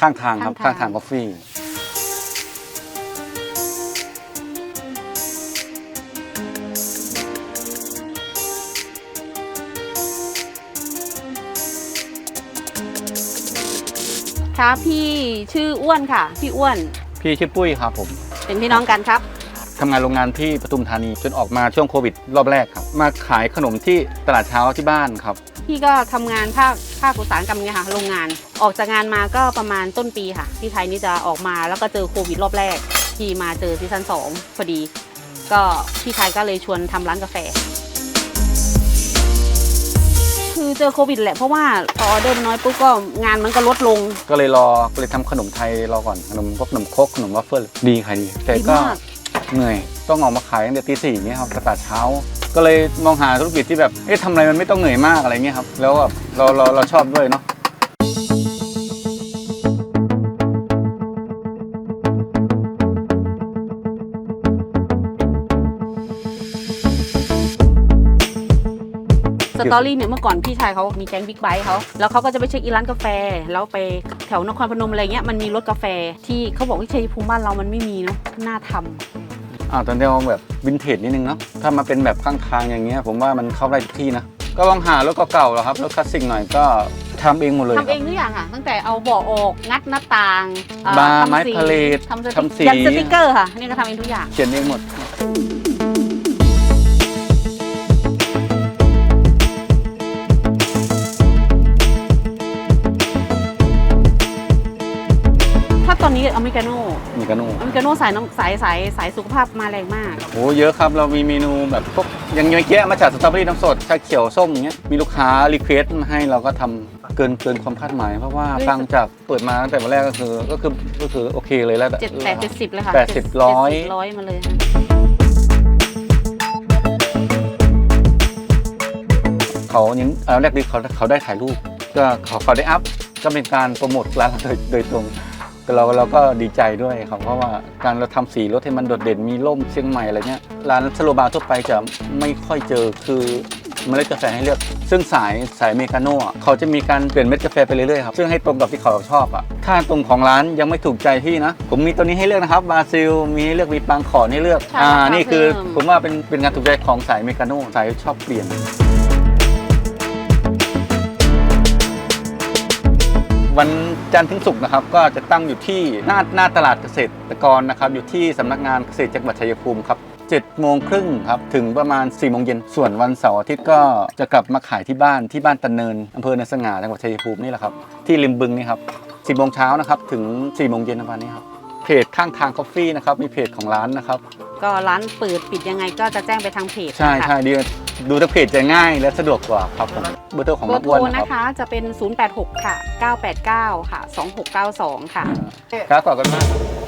ข้างทางครับข้าข้างงทาทาง งกาแฟครับพี่ชื่ออ้วนค่ะ พี่อ้วนพี่ชื่อปุ้ยครับผม เป็นพี่น้องกันครับ ทำงานโรงงานที่ปทุมธานีจนออกมาช่วงโควิด รอบแรกครับ มาขายขนมที่ตลาดเช้าที่บ้านครับ พี่ก็ทำงานภาคภาคอุตสาหกรรมเนี่ยค่ะโรงงาน ออกจากงานมาก็ประมาณต้นปีค่ะ ที่ไทยนี่จะออกมาแล้วก็เจอโควิดรอบแรกที่มาเจอซีซั่นสองพอดี ก็พี่ไทยก็เลยชวนทำร้านกาแฟ คือเจอโควิดแหละเพราะว่าพอออเดิมน้อยปุ๊บก็งานมันก็ลดลง ก็เลยรอก็เลยทำขนมไทยรอก่อนขนมพวกขนมครกขนมวัฟเฟิลดีขายดีแต่ดีก็มาก เหนื่อยต้องออกมาขายตั้งแต่ตีสี่เงี้ยครับตลาดเช้า ก็เลยมองหาธุรกิจที่แบบเอ๊ะทำอะไรมันไม่ต้องเหนื่อยมากอะไรเงี้ยครับแล้วแบบเราเราเราชอบด้วยเนาะสตอรี่เนี่ยเมื่อก่อนพี่ชายเขามีแก๊งบิ๊กไบค์เขาแล้วเขาก็จะไปเช็คอีร้านกาแฟ แล้วไปแถวนครพนมอะไรเงี้ยมันมีรถกาแฟที่เขาบอกว่าชัยภูมิบ้านเรามันไม่มีเนาะน่าทำ อ่าตอนนี้เอาแบบวินเทจนิดนึงเนาะถ้ามาเป็นแบบข้างทางอย่างเงี้ย ผมว่ามันเข้าได้ทุกที่นะ ก็ลองหารถเก่าๆแล้วครับรถคลาสสิกหน่อยก็ทำเองหมดเลยคทำรับเองทุกอย่างค่ะ ตั้งแต่เอาเบาะออกงัดหน้าต่างเอ่อบาร์ทำไม้สีพาเลททำสทำสีติกยันสติกเกอร์ค่ะ นี่ก็ทำเองทุกอย่าง เขียนเองหมด อนนี้อเมริกาโน่มีกระนุ่งอเมริกาโน่สายน้ำสายสายสายสุขภาพมาแรงมาก โอ้เยอะครับเรามีเมนูแบบพวกอยังเยอะแยะมาจากสตรอเบอรี่น้ำสดชาเขียวส้มอย่างเงี้ยมีลูกค้ารีเควสต์มาให้เราก็ทำเกินเกินความคาดหมาย เพราะว่าเฮ้ยฟังจากเปิดมาตั้งแต่วันแรกก็คือก็คือก็คือโอเคเลยแล้ว เจ็ดแปดเจ็ดสิบเลยค่ะแปดสิบร้อย เจ็ดสิบร้อยมาเลยค่ะเขายังเอาแรกดีเขาเขาได้ถ่ายรูปก็เขาเขาได้อัพก็เป็นการโปรโมทร้านเราโดยโดยตรงแต่ เราเราก็ดีใจด้วยครับเพราะว่าการเราทำสีรถให้มันโดดเด่นมีร่มเชียงใหม่อะไรเงี้ยร้านสโลบาร์ทั่วไปจะไม่ค่อยเจอคือเมล็ดกาแฟให้เลือก ซึ่งสายสายเมกาโน่อะเขาจะมีการเปลี่ยนเม็ดกาแฟไปเรื่อยๆครับซึ่งให้ตรงกับที่เขาชอบอะถ้าตรงของร้านยังไม่ถูกใจพี่นะ ผมมีตัวนี้ให้เลือกนะครับบราซิล มีให้เลือกมีปังขอนให้เลือกใช่อ่าราคานี่คือเพิ่มผมว่าเป็นเป็นงานถูกใจของสายเมกาโน่สายชอบเปลี่ยน วันจันทร์ถึงศุกร์นะครับ ก็จะตั้งอยู่ที่หน้าหน้าตลาดเกษตรกรนะครับ อยู่ที่สำนักงานเกษตรจังหวัดชัยภูมิครับ7โมงครึ่งครับ ถึงประมาณ4โมงเย็นส่วนวันเสาร์อาทิตย์ก็จะกลับมาขายที่บ้านที่บ้านตันเนินอำเภอเนินสง่าจังหวัดชัยภูมินี่แหละครับ ที่ริมบึงนี่ครับ10โมงเช้านะครับ ถึง4โมงเย็นประมาณนี้ครับเพจข้างทางคอฟฟี่นะครับมีเพจของร้านนะครับ ก็ร้านเปิดปิดยังไงก็จะแจ้งไปทางเพจใช่ค่ะใช่ดี ดูทางเพจจะง่ายและสะดวกกว่าครับผมเบอร์โทรของเบอน้อร์งโทอ้วนรนะนะครับคะจะเป็น 086 ค่ะ 989 ค่ะ 2692 ค่ะ ครับขอบคุณมาก